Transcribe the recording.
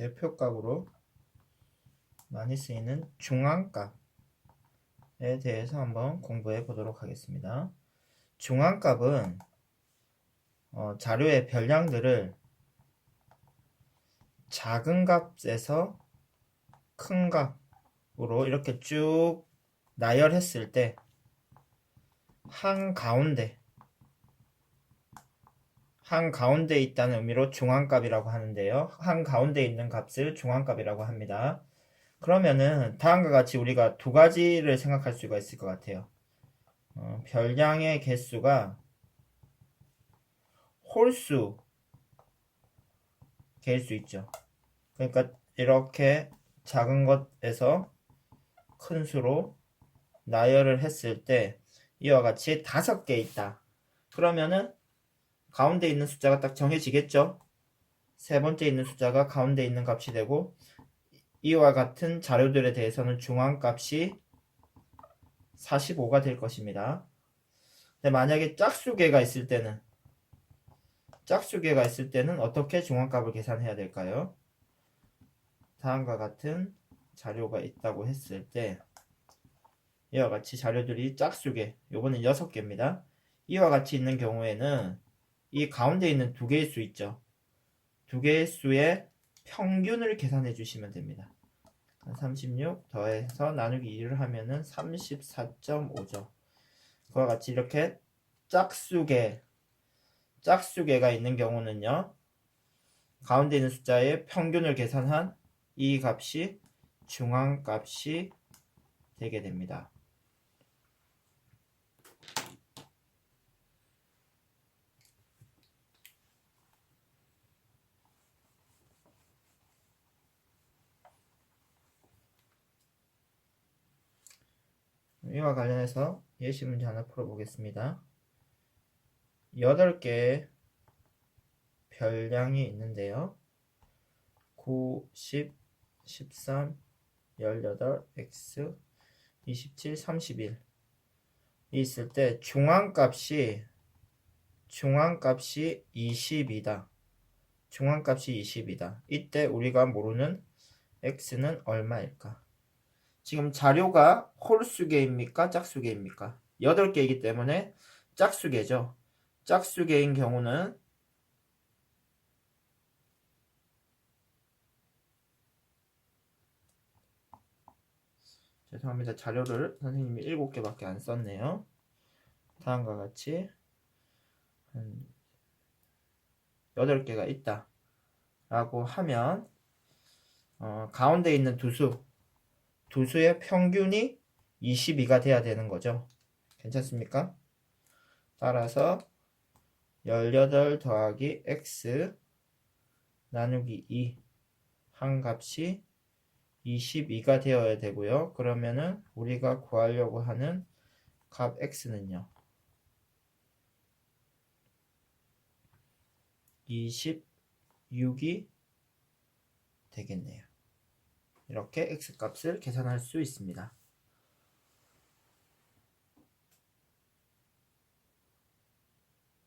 대표값으로 많이 쓰이는 중앙값에 대해서 한번 공부해 보도록 하겠습니다. 중앙값은 어, 자료의 별량들을 작은 값에서 큰 값으로 이렇게 쭉 나열했을 때 한 가운데 한 가운데 있다는 의미로 중앙값이라고 하는데요. 한 가운데 있는 값을 중앙값이라고 합니다. 그러면은 다음과 같이 우리가 두 가지를 생각할 수가 있을 것 같아요. 어, 별량의 개수가 홀수 개일 수 있죠. 그러니까 이렇게 작은 것에서 큰 수로 나열을 했을 때 이와 같이 다섯 개 있다. 그러면은 가운데 있는 숫자가 딱 정해지겠죠? 세 번째 있는 숫자가 가운데 있는 값이 되고 이와 같은 자료들에 대해서는 중앙값이 45가 될 것입니다. 근데 만약에 짝수개가 있을 때는 짝수개가 있을 때는 어떻게 중앙값을 계산해야 될까요? 다음과 같은 자료가 있다고 했을 때 이와 같이 자료들이 짝수개 요거는 6개입니다. 이와 같이 있는 경우에는 이 가운데 있는 두 개의 수 있죠. 두 개의 수의 평균을 계산해 주시면 됩니다. 36 더해서 나누기 2를 하면은 34.5죠. 그와 같이 이렇게 짝수개 짝수개가 있는 경우는요. 가운데 있는 숫자의 평균을 계산한 이 값이 중앙값이 되게 됩니다. 이와 관련해서 예시 문제 하나 풀어보겠습니다. 8개의 별량이 있는데요. 9, 10, 13, 18, x, 27, 31 있을 때 중앙값이 중앙값이 20이다. 중앙값이 20이다. 이때 우리가 모르는 x는 얼마일까? 지금 자료가 홀수개입니까? 짝수개입니까? 8개이기 때문에 짝수개죠. 짝수개인 경우는 죄송합니다. 자료를 선생님이 7개밖에 안 썼네요. 다음과 같이 한 8개가 있다. 라고 하면 어, 가운데 있는 두 수, 두 수의 평균이 22가 돼야 되는 거죠. 괜찮습니까? 따라서 18 더하기 x 나누기 2 한 값이 22가 되어야 되고요. 그러면은 우리가 구하려고 하는 값 x는요. 26이 되겠네요. 이렇게 x 값을 계산할 수 있습니다.